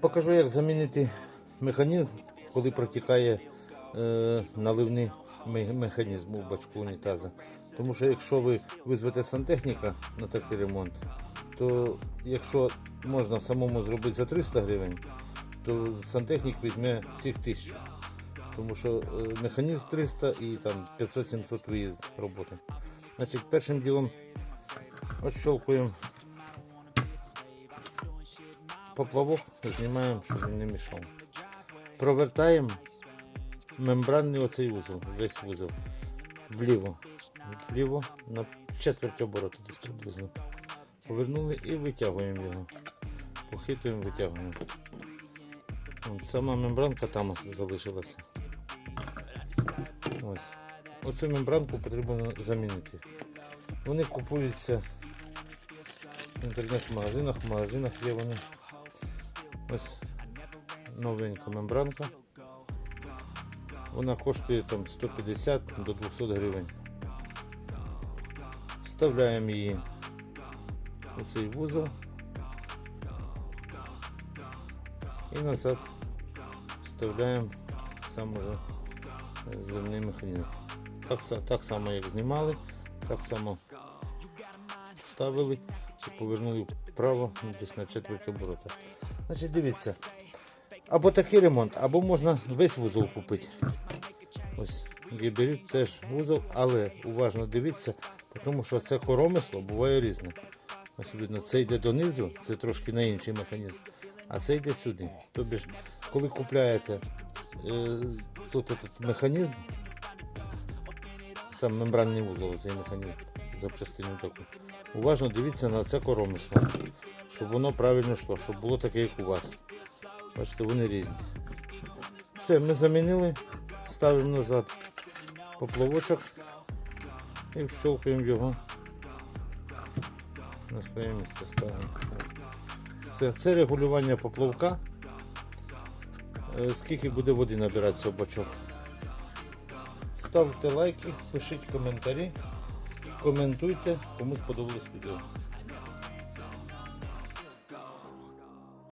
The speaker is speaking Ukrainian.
Покажу, як замінити механізм, коли протікає е, наливний механізм у бачку унітаза. Тому що якщо ви визвете сантехніка на такий ремонт, то якщо можна самому зробити за 300 гривень, то сантехнік візьме всіх тисячу. Тому що е, механізм 300 і там 500-700 виїзд роботи. Значить, першим ділом отщелкуємо поплавок, знімаємо, щоб він не мішав. Провертаємо мембранний оцей вузол, весь вузол вліво. Вліво на четверть обороту десь приблизно. Повернули і витягуємо його. Похитуємо, витягуємо. От, сама мембранка там залишилася. Ось. Оцю мембранку потрібно замінити. Вони купуються в інтернет-магазинах, в магазинах є вони. Ось новенька мембранка. Вона коштує там 150 до 200 гривень. Вставляємо її у цей вузол і назад вставляємо сам уже зливний механізм. Так, так само як знімали, так само вставили і повернули вправо ну, десь на четверть оборота. Значить, дивіться, або такий ремонт, або можна весь вузол купити. Ось гіберіт теж вузол, але уважно дивіться, тому що це коромисло буває різне. Ось видно, це йде донизу, це трошки на інший механізм, а це йде сюди. Тобі ж, коли купляєте е, тут этот механізм, сам мембранний вузол, цей механізм, запчастину таку. Уважно дивіться на це коромисло, щоб воно правильно йшло, щоб було таке, як у вас. Бачите, вони різні. Все, ми замінили, ставимо назад поплавочок і вщолкуємо його на своє місце ставимо. Це, це регулювання поплавка. Е, Скільки буде води набиратися в бачок. Ставте лайки, пишіть коментарі, коментуйте, кому сподобалось відео.